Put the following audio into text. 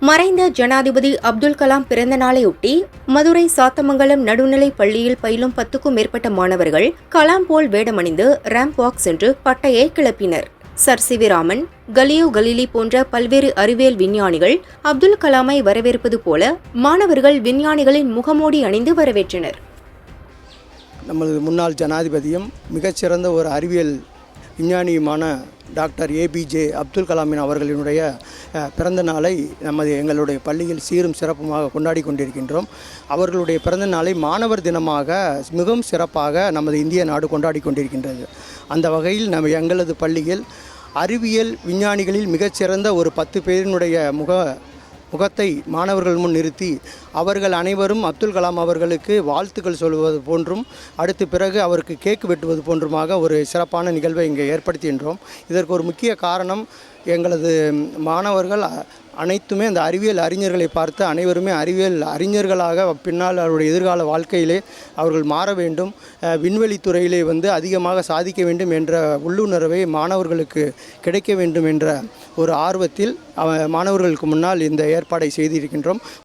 மறைந்த ஜனாதிபதி அப்துல் கலாம் பிறந்த நாளையொட்டி மதுரை சாத்தமங்கலம் நடுநிலைப் பள்ளியில் பயிலும் பத்துக்கும் மேற்பட்ட மாணவர்கள் கலாம் போல் வேடமணிந்து ரேம்ப் வாக் சென்று பட்டையை கிளப்பினர். சர். சிவிராமன் கலியோ கலிலி போன்ற பல்வேறு அறிவியல் விஞ்ஞானிகள் அப்துல் கலாமை வரவேற்பது போல மாணவர்கள் விஞ்ஞானிகளின் முகமூடி அணிந்து வரவேற்றனர். நமது முன்னாள் ஜனாதிபதியும் மிகச்சிறந்த ஒரு அறிவியல் விஞ்ஞானியுமான டாக்டர் ஏபிஜே அப்துல் கலாமின் அவர்களினுடைய பிறந்த நாளை நமது எங்களுடைய பள்ளியில் சீரும் சிறப்புமாக கொண்டாடி கொண்டிருக்கின்றோம். அவர்களுடைய பிறந்த நாளை மாணவர் தினமாக மிகவும் சிறப்பாக நமது இந்திய நாடு கொண்டாடி கொண்டிருக்கின்றது. அந்த வகையில் நம்ம எங்களது பள்ளியில் அறிவியல் விஞ்ஞானிகளில் மிகச்சிறந்த ஒரு பத்து பேரினுடைய முக முகத்தை மாணவர்கள் முன் நிறுத்தி அவர்கள் அனைவரும் அப்துல் கலாம் அவர்களுக்கு வாழ்த்துக்கள் சொல்வது போன்றும் அடுத்து பிறகு அவருக்கு கேக் வெட்டுவது போன்றுமாக ஒரு சிறப்பான நிகழ்வை இங்கே ஏற்படுத்துகின்றோம். இதற்கு ஒரு முக்கிய காரணம் எங்களது மாணவர்கள் அ- அனைத்துமே அந்த அறிவியல் அறிஞர்களை பார்த்து அனைவருமே அறிவியல் அறிஞர்களாக பின்னால் அவருடைய எதிர்கால வாழ்க்கையிலே அவர்கள் மாற வேண்டும். விண்வெளி துறையிலே வந்து அதிகமாக சாதிக்க வேண்டும் என்ற உள்ளுணர்வை மாணவர்களுக்கு கிடைக்க வேண்டும் என்ற ஒரு ஆர்வத்தில் மாணவர்களுக்கு முன்னால் இந்த ஏற்பாடை செய்திருக்கின்றோம்.